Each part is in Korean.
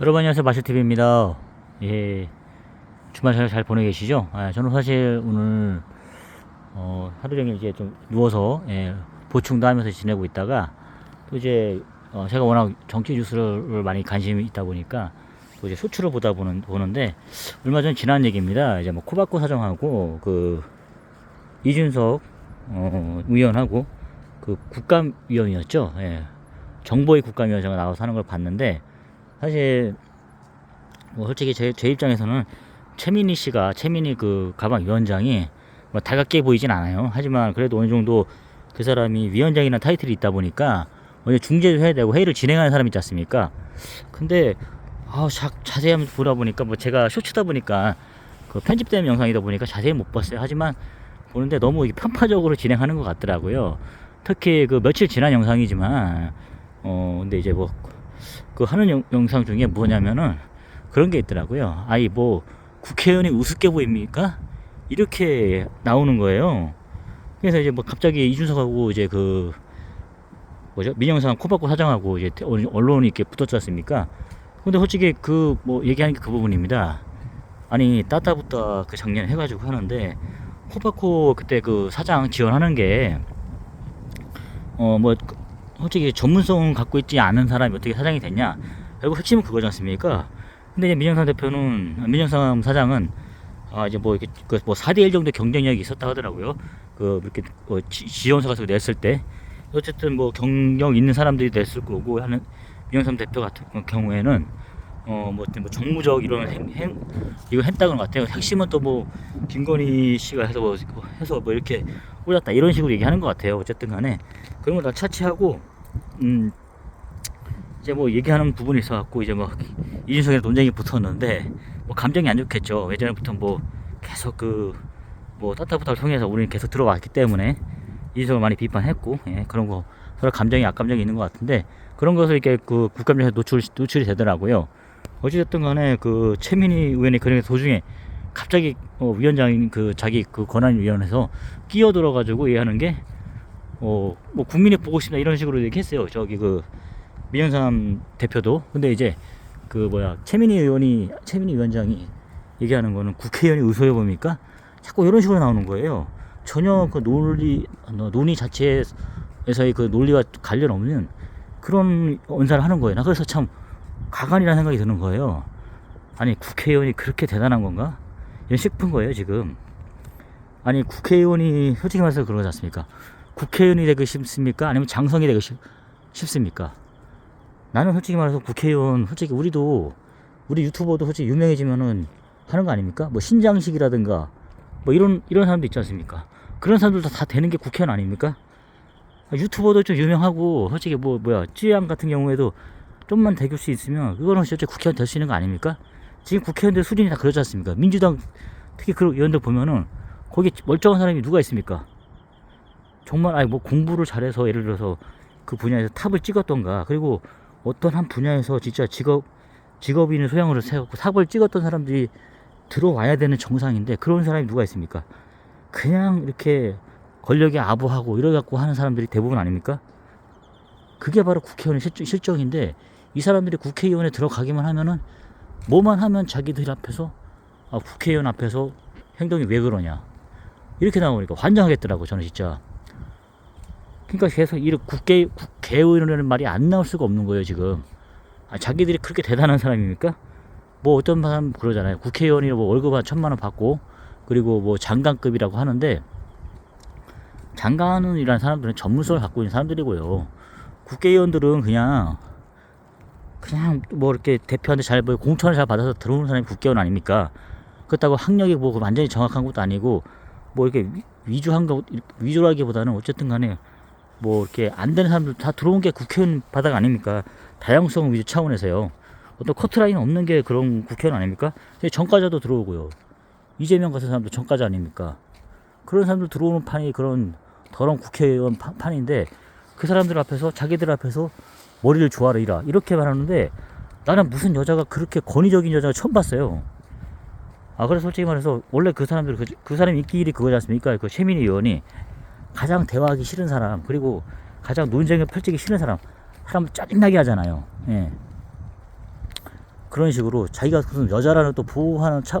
여러분 안녕하세요. 마실TV입니다. 예. 주말 잘, 잘 보내 계시죠? 아, 저는 사실 오늘 어, 하루 종일 이제 좀 누워서 예, 보충도 하면서 지내고 있다가 또 이제 어, 제가 워낙 정치 뉴스를 많이 관심이 있다 보니까 또 이제 소추를 보다 보는, 보는데 얼마 전 지난 얘기입니다. 이제 뭐 코바코 사정하고 그 이준석 어, 의원하고 그 국감위원이었죠? 예. 정보의 국감위원장가 나와서 하는 걸 봤는데 사실 뭐 솔직히 제, 제 입장에서는 최민희 씨가 최민희 그 가방 위원장이 뭐 달갑게 보이진 않아요. 하지만 그래도 어느 정도 그 사람이 위원장이라는 타이틀이 있다 보니까 어느 중재도 해야 되고 회의를 진행하는 사람 있지 않습니까? 근데 아 자, 자세히 한번 보다 보니까 뭐 제가 쇼츠다 보니까 그 편집된 영상이다 보니까 자세히 못 봤어요. 하지만 보는데 너무 이게 편파적으로 진행하는 것 같더라고요. 특히 그 며칠 지난 영상이지만 어 근데 이제 뭐 그 하는 영, 영상 중에 뭐냐면은 그런 게 있더라고요. 아이 뭐 국회의원이 우습게 보입니까? 이렇게 나오는 거예요. 그래서 이제 뭐 갑자기 이준석하고 이제 그 뭐죠 민영상 코바코 사장하고 이제 대- 언론이 이렇게 붙었지 않습니까? 근데 솔직히 그 뭐 얘기하는 게 그 부분입니다. 아니 따따붙다 그 작년 해가지고 하는데 코바코 그때 그 사장 지원하는 게 어 뭐 솔직히 전문성 갖고 있지 않은 사람이 어떻게 사장이 됐냐? 결국 핵심은 그거지 않습니까? 근데 이제 민영삼 대표는 민영삼 사장은 아 이제 뭐 이렇게 그뭐 4대 1 정도 경쟁력이 있었다 하더라고요. 그 이렇게 어, 지- 지원서 거 냈을 때 어쨌든 뭐 경력 있는 사람들이 냈을 거고 하는 민영삼 대표 같은 경우에는 어뭐 뭐 정무적 이런 행, 행 이거 했다는 것 같아요. 핵심은 또 뭐 김건희 씨가 해서 뭐 해서 뭐 이렇게 꽂았다 이런 식으로 얘기하는 것 같아요. 어쨌든 간에 그런 거다 차치하고 음 이제 뭐 얘기하는 부분이 있어갖고 이제 뭐 이준석이랑 논쟁이 붙었는데 뭐 감정이 안 좋겠죠. 예전부터 뭐 계속 그 뭐 따따부타를 통해서 우리는 계속 들어왔기 때문에 이준석을 많이 비판했고 예, 그런 거 서로 감정이 악감정이 있는 것 같은데 그런 것을 이렇게 그 국감에서 노출 노출이 되더라고요. 어찌됐든 간에 그 최민희 의원이 그런 도중에 갑자기 어, 위원장인 그 자기 그 권한위원회에서 끼어들어 가지고 얘기하는 게 어, 뭐 국민이 보고 싶다 이런 식으로 얘기했어요. 저기 그 민영삼 대표도. 근데 이제 그 뭐야 최민희 의원이 최민희 위원장이 얘기하는 거는 국회의원이 의소해 봅니까? 자꾸 이런 식으로 나오는 거예요. 전혀 그 논리 어, 논의 자체에서의 그 논리와 관련 없는 그런 언사를 하는 거예요. 나 그래서 참 가관이라는 생각이 드는 거예요. 아니 국회의원이 그렇게 대단한 건가? 이런 싶은 거예요 지금. 아니 국회의원이 솔직히 말해서 그러지 않습니까? 국회의원이 되고 싶습니까? 아니면 장성이 되고 싶, 싶습니까? 나는 솔직히 말해서 국회의원, 솔직히 우리도, 우리 유튜버도 솔직히 유명해지면은 하는 거 아닙니까? 뭐 신장식이라든가, 뭐 이런, 이런 사람도 있지 않습니까? 그런 사람들도 다 되는 게 국회의원 아닙니까? 유튜버도 좀 유명하고, 솔직히 뭐, 뭐야, 찌양 같은 경우에도 좀만 대길 수 있으면, 그거는 실제 국회의원 될 수 있는 거 아닙니까? 지금 국회의원들 수준이 다 그렇지 않습니까? 민주당, 특히 그런 의원들 보면은, 거기 멀쩡한 사람이 누가 있습니까? 정말 아니 뭐 공부를 잘해서 예를 들어서 그 분야에서 탑을 찍었던가 그리고 어떤 한 분야에서 진짜 직업 직업인의 소양으로 세웠고 탑을 찍었던 사람들이 들어와야 되는 정상인데 그런 사람이 누가 있습니까? 그냥 이렇게 권력에 아부하고 이래갖고 하는 사람들이 대부분 아닙니까? 그게 바로 국회의원의 실정, 실정인데 이 사람들이 국회의원에 들어가기만 하면은 뭐만 하면 자기들 앞에서 아, 국회의원 앞에서 행동이 왜 그러냐 이렇게 나오니까 환장하겠더라고 저는 진짜 그러니까 계속 이 국회 국회의원이라는 말이 안 나올 수가 없는 거예요 지금. 아, 자기들이 그렇게 대단한 사람입니까? 뭐 어떤 사람 그러잖아요. 국회의원이 뭐 월급 한 천만 원 받고 그리고 뭐 장관급이라고 하는데 장관이라는 사람들은 전문성을 갖고 있는 사람들이고요. 국회의원들은 그냥 그냥 뭐 이렇게 대표한테 잘 보여 공천을 잘 받아서 들어오는 사람이 국회의원 아닙니까? 그렇다고 학력이 뭐 완전히 정확한 것도 아니고 뭐 이렇게 위- 위주한 거 위주라기보다는 어쨌든 간에 뭐 이렇게 안 되는 사람들 다 들어온 게 국회의원 바닥 아닙니까? 다양성 위주 차원에서요. 어떤 커트라인 없는 게 그런 국회의원 아닙니까? 정가자도 들어오고요. 이재명 같은 사람도 정가자 아닙니까? 그런 사람들 들어오는 판이 그런 더러운 국회의원 파- 판인데 그 사람들 앞에서 자기들 앞에서 머리를 조아리라 이렇게 말하는데 나는 무슨 여자가 그렇게 권위적인 여자가 처음 봤어요. 아 그래서 솔직히 말해서 원래 그 사람들 그, 그 사람 인기 일이 그거지 않습니까? 그 최민희 의원이 가장 대화하기 싫은 사람 그리고 가장 논쟁을 펼치기 싫은 사람 사람 짜증나게 하잖아요. 예. 그런 식으로 자기가 무슨 여자라는 또 보호하는 차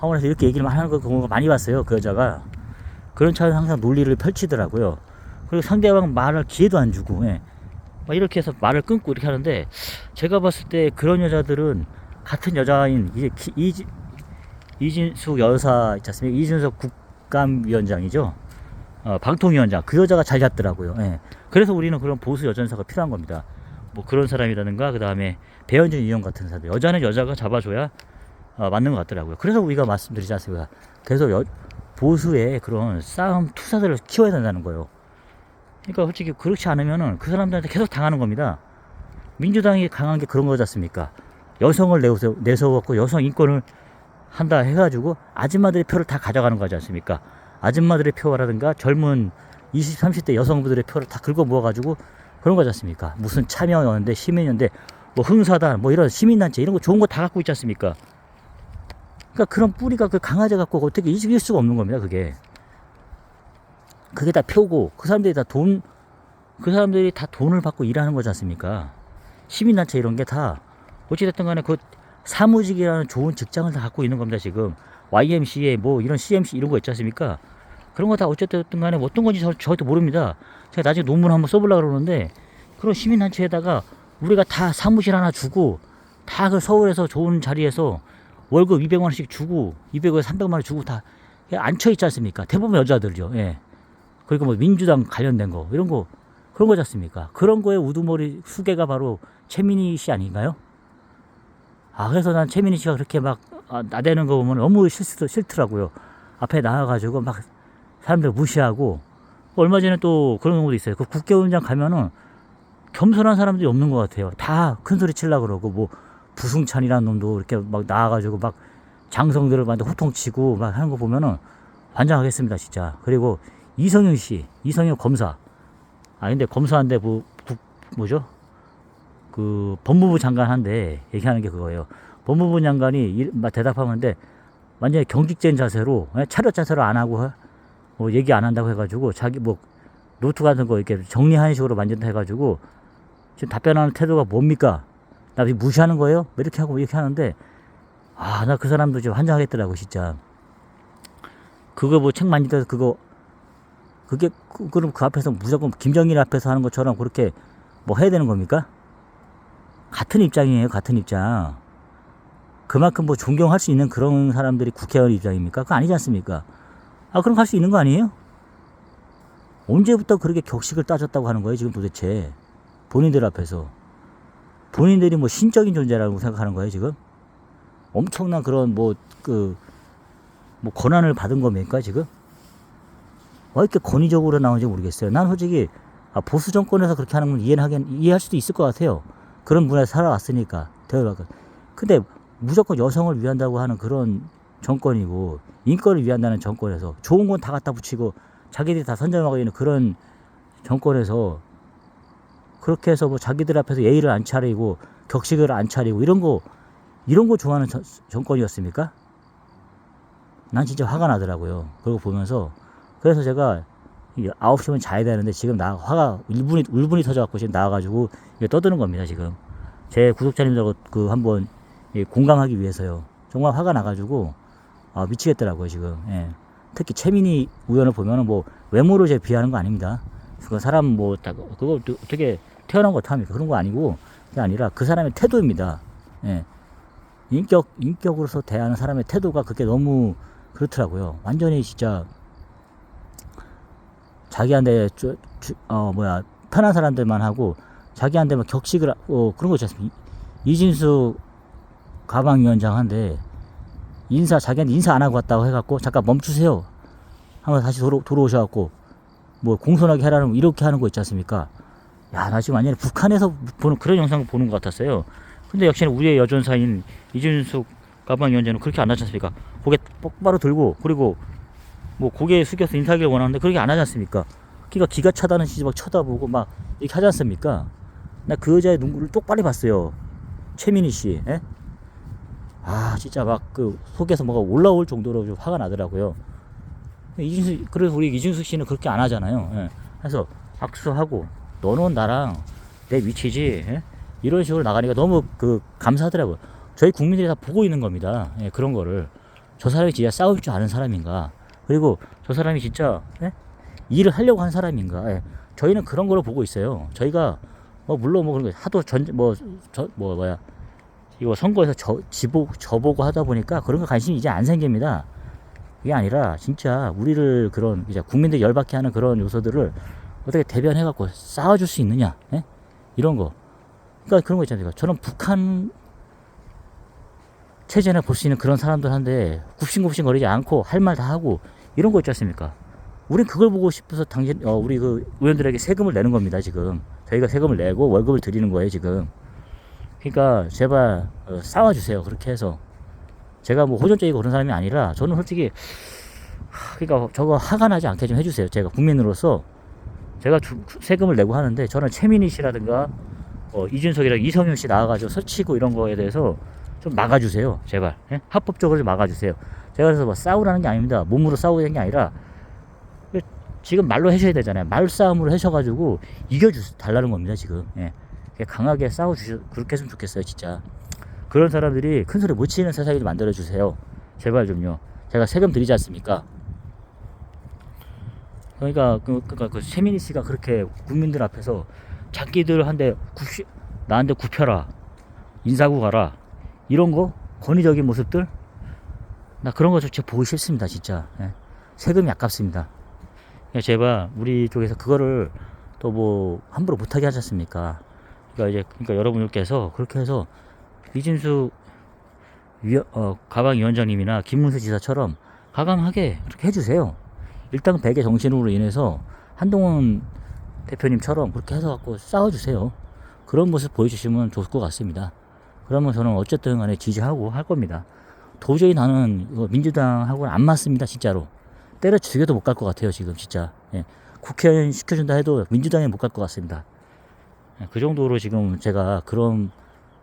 차원에서 이렇게 얘기를 하는 거 그거 많이 봤어요 그 여자가 그런 차에서 항상 논리를 펼치더라고요 그리고 상대방 말할 기회도 안 주고 예. 막 이렇게 해서 말을 끊고 이렇게 하는데 제가 봤을 때 그런 여자들은 같은 여자인 이제 기- 이지, 이진수 여사 있지 않습니까 이준석 국감위원장이죠 어, 방통위원장 그 여자가 잘 잡더라고요 예. 그래서 우리는 그런 보수 여전사가 필요한 겁니다 뭐 그런 사람이라든가 그 다음에 배현진 의원 같은 사람들 여자는 여자가 잡아줘야 어, 맞는 것 같더라고요. 그래서 우리가 말씀드리지 않습니까? 그래서 여, 보수의 그런 싸움 투사들을 키워야 된다는 거예요. 그러니까 솔직히 그렇지 않으면은 그 사람들한테 계속 당하는 겁니다. 민주당이 강한 게 그런 거지 않습니까? 여성을 내세워, 내세워갖고 여성 인권을 한다 해가지고 아줌마들의 표를 다 가져가는 거지 않습니까? 아줌마들의 표라든가 젊은 20, 30대 여성분들의 표를 다 긁어 모아가지고 그런 거지 않습니까? 무슨 참여연대, 시민연대, 뭐 흥사단, 뭐 이런 시민단체 이런 거 좋은 거 다 갖고 있지 않습니까? 그러니까 그런 뿌리가 그 강아지 갖고 어떻게 이길 수가 없는 겁니다. 그게 그게 다 표고 그 사람들이 다 돈 그 사람들이 다 돈을 받고 일하는 거지 않습니까? 시민단체 이런 게 다 어찌됐든 간에 그 사무직이라는 좋은 직장을 다 갖고 있는 겁니다. 지금 YMCA 뭐 이런 CMC 이런 거 있지 않습니까? 그런 거 다 어쨌든 간에 뭐 어떤 건지 저, 저도 모릅니다. 제가 나중에 논문 한번 써보려고 그러는데 그런 시민단체에다가 우리가 다 사무실 하나 주고 다 그 서울에서 좋은 자리에서 월급 200만 원씩 주고 200에 300만 원 주고 다 앉혀 있지 않습니까? 대부분 여자들이죠. 예. 그리고 뭐 민주당 관련된 거 이런 거 그런 거지 않습니까? 그런 거에 우두머리 수개가 바로 최민희 씨 아닌가요? 아 그래서 난 최민희 씨가 그렇게 막 아, 나대는 거 보면 너무 싫, 싫더라고요. 앞에 나와가지고 막 사람들 무시하고 얼마 전에 또 그런 경우도 있어요. 그 국회의원장 가면은 겸손한 사람들이 없는 것 같아요. 다 큰 소리 칠라 그러고 뭐 부승찬이라는 놈도 이렇게 막 나와가지고 막 장성들을 완전 호통치고 막 하는 거 보면은 환장하겠습니다 진짜. 그리고 이성윤 씨, 이성윤 검사. 아 근데 검사한데 뭐 국, 뭐죠? 그 법무부 장관 한데 얘기하는 게 그거예요. 법무부 장관이 이- 막 대답하는데 완전히 경직된 자세로 예, 차렷 자세로 안 하고 뭐 얘기 안 한다고 해가지고 자기 뭐 노트 같은 거 이렇게 정리하는 식으로 만든다 해가지고 지금 답변하는 태도가 뭡니까? 나 무시하는 거예요? 뭐 이렇게 하고 이렇게 하는데 아 나 그 사람도 좀 환장하겠더라고 진짜 그거 뭐책 읽어서 그거 그게 그, 그럼 그 앞에서 무조건 김정일 앞에서 하는 것처럼 그렇게 뭐 해야 되는 겁니까? 같은 입장이에요 같은 입장 그만큼 뭐 존경할 수 있는 그런 사람들이 국회의원 입장입니까? 그거 아니지 않습니까? 아 그럼 할수 있는 거 아니에요? 언제부터 그렇게 격식을 따졌다고 하는 거예요 지금 도대체? 본인들 앞에서. 본인들이 뭐 신적인 존재라고 생각하는 거예요 지금? 엄청난 그런 뭐 그 뭐 권한을 받은 겁니까 지금? 왜 이렇게 권위적으로 나오는지 모르겠어요. 난 솔직히 아, 보수 정권에서 그렇게 하는 건 이해는 하긴 이해할 수도 있을 것 같아요. 그런 문화에 살아왔으니까. 대화가 근데 무조건 여성을 위한다고 하는 그런 정권이고 인권을 위한다는 정권에서 좋은 건 다 갖다 붙이고 자기들이 다 선점하고 있는 그런 정권에서 그렇게 해서 뭐 자기들 앞에서 예의를 안 차리고 격식을 안 차리고 이런 거 이런 거 좋아하는 저- 정권이었습니까? 난 진짜 화가 나더라고요. 그걸 보면서 그래서 제가 이 9시면 자야 되는데 지금 나 화가 울분이 울분이 터져갖고 지금 나와가지고 떠드는 겁니다 지금 제 구독자님들하고 그 한번 이 공감하기 위해서요. 정말 화가 나가지고 아 미치겠더라고요 지금. 예. 특히 최민희 의원을 보면은 뭐 외모로 제 비하는 거 아닙니다. 그거 사람 뭐 다 그거 또 어떻게 태어난 거 어떡합니까? 그런 거 아니고 그게 아니라 그 사람의 태도입니다. 예. 인격 인격으로서 대하는 사람의 태도가 그게 너무 그렇더라고요. 완전히 진짜 자기한테 저, 주- 어 뭐야 편한 사람들만 하고 자기한테 막 격식을 하- 어 그런 거 있지 않습니까? 이- 이진수 가방위원장한테 인사 자기한테 인사 안 하고 왔다고 해갖고 잠깐 멈추세요. 하면 다시 도로, 돌아오셔갖고 뭐 공손하게 해라는 이렇게 하는 거 있지 않습니까? 야, 나 지금 완전히 북한에서 보는 그런 영상을 보는 것 같았어요. 근데 역시나 우리의 여전사인 이준숙 가방위원장은 그렇게 안 하지 않습니까? 고개 똑바로 들고 그리고 뭐 고개 숙여서 인사하기를 원하는데 그렇게 안 하지 않습니까? 기가 기가 차다는 시지 막 쳐다보고 막 이렇게 하지 않습니까? 나 그 여자의 눈물을 똑바로 봤어요. 최민희 씨. 예? 아 진짜 막 그 속에서 뭐가 올라올 정도로 좀 화가 나더라고요. 이준수 그래서 우리 이준수 씨는 그렇게 안 하잖아요. 예. 그래서 악수하고 너는 나랑 내 위치지 예? 이런 식으로 나가니까 너무 그 감사하더라고요. 저희 국민들이 다 보고 있는 겁니다. 예, 그런 거를 저 사람이 진짜 싸울 줄 아는 사람인가? 그리고 저 사람이 진짜 예? 일을 하려고 한 사람인가? 예. 저희는 그런 거를 보고 있어요. 저희가 뭐 물론 뭐 그런 거 하도 전뭐저뭐 뭐야 이거 선거에서 저 지보 저보고 하다 보니까 그런 거 관심이 이제 안 생깁니다. 이게 아니라 진짜 우리를 그런 이제 국민들 열받게 하는 그런 요소들을 어떻게 대변해 갖고 싸워줄 수 있느냐? 예? 이런 거. 그러니까 그런 거 있잖아요. 저는 북한 체제나 볼 수 있는 그런 사람들한테 굽신굽신 거리지 않고 할 말 다 하고 이런 거 있지 않습니까? 우린 그걸 보고 싶어서 당신 어, 우리 그 의원들에게 세금을 내는 겁니다 지금 저희가 세금을 내고 월급을 드리는 거예요 지금 그러니까 제발 어, 싸워주세요 그렇게 해서 제가 뭐 호전적이고 그런 사람이 아니라 저는 솔직히 하, 그러니까 저거 화가 나지 않게 좀 해주세요 제가 국민으로서 제가 주- 세금을 내고 하는데 저는 최민희 씨라든가 어, 이준석이랑 이성윤 씨 나와가지고 서치고 이런 거에 대해서 좀 막아주세요 제발 예? 합법적으로 좀 막아주세요 제가 그래서 뭐 싸우라는 게 아닙니다 몸으로 싸우는 게 아니라 지금 말로 하셔야 되잖아요. 말싸움으로 하셔가지고 이겨주 달라는 겁니다. 지금 예. 강하게 싸워 주셔 그렇게 했으면 좋겠어요. 진짜 그런 사람들이 큰 소리 못 치는 세상을 만들어 주세요. 제발 좀요. 제가 세금 드리지 않습니까? 그러니까 그, 그러니까 그 최민희 씨가 그렇게 국민들 앞에서 자기들한테 굽시, 나한테 굽혀라 인사구 가라 이런 거 권위적인 모습들 나 그런 거좀 보기 싫습니다. 진짜 예. 세금이 아깝습니다. 그러니까 제발 우리 쪽에서 그거를 또 뭐 함부로 못하게 하지 않습니까? 그러니까 이제 그러니까 여러분들께서 그렇게 해서 이진수 위원, 어, 가방 위원장님이나 김문수 지사처럼 가감하게 그렇게 해주세요. 일당 백의 정신으로 인해서 한동훈 대표님처럼 그렇게 해서 갖고 싸워주세요. 그런 모습 보여주시면 좋을 것 같습니다. 그러면 저는 어쨌든 간에 지지하고 할 겁니다. 도저히 나는 민주당하고는 안 맞습니다, 진짜로. 때려 죽여도 못 갈 것 같아요, 지금 진짜. 예. 국회의원 시켜준다 해도 민주당에 못 갈 것 같습니다. 예, 그 정도로 지금 제가 그런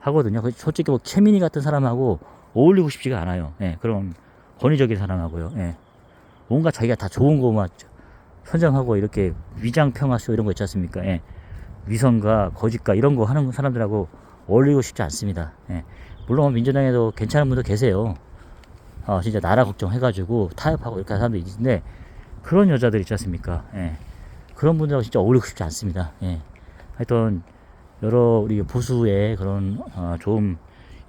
하거든요. 그 솔직히 뭐 최민희 같은 사람하고 어울리고 싶지가 않아요. 예, 그런 권위적인 사람하고요. 예. 뭔가 자기가 다 좋은 거만 선정하고 이렇게 위장 평화쇼 이런 거 있지 않습니까? 예. 위선과 거짓과 이런 거 하는 사람들하고 어울리고 싶지 않습니다. 예. 물론 민주당에도 괜찮은 분도 계세요. 어, 진짜 나라 걱정해가지고 타협하고 이렇게 하는 사람도 있는데 그런 여자들 있지 않습니까? 예. 그런 분들하고 진짜 어울리고 싶지 않습니다. 예. 하여튼 여러 우리 보수의 그런 어, 좋은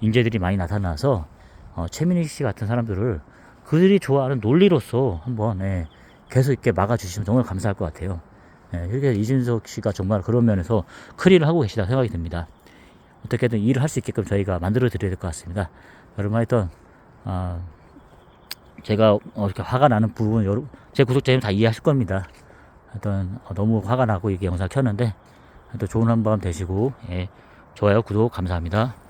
인재들이 많이 나타나서 어, 최민희 씨 같은 사람들을 그들이 좋아하는 논리로서 한번 예, 계속 이렇게 막아주시면 정말 감사할 것 같아요. 예, 이렇게 이준석 씨가 정말 그런 면에서 크리를 하고 계시다 생각이 듭니다. 어떻게든 일을 할 수 있게끔 저희가 만들어 드려야 될 것 같습니다. 여러분 하여튼 어, 제가 어, 이렇게 화가 나는 부분 여러분 제 구독자님 다 이해하실 겁니다. 하여튼 어, 너무 화가 나고 이게 영상 켰는데 하여튼 좋은 한밤 되시고 예, 좋아요 구독 감사합니다.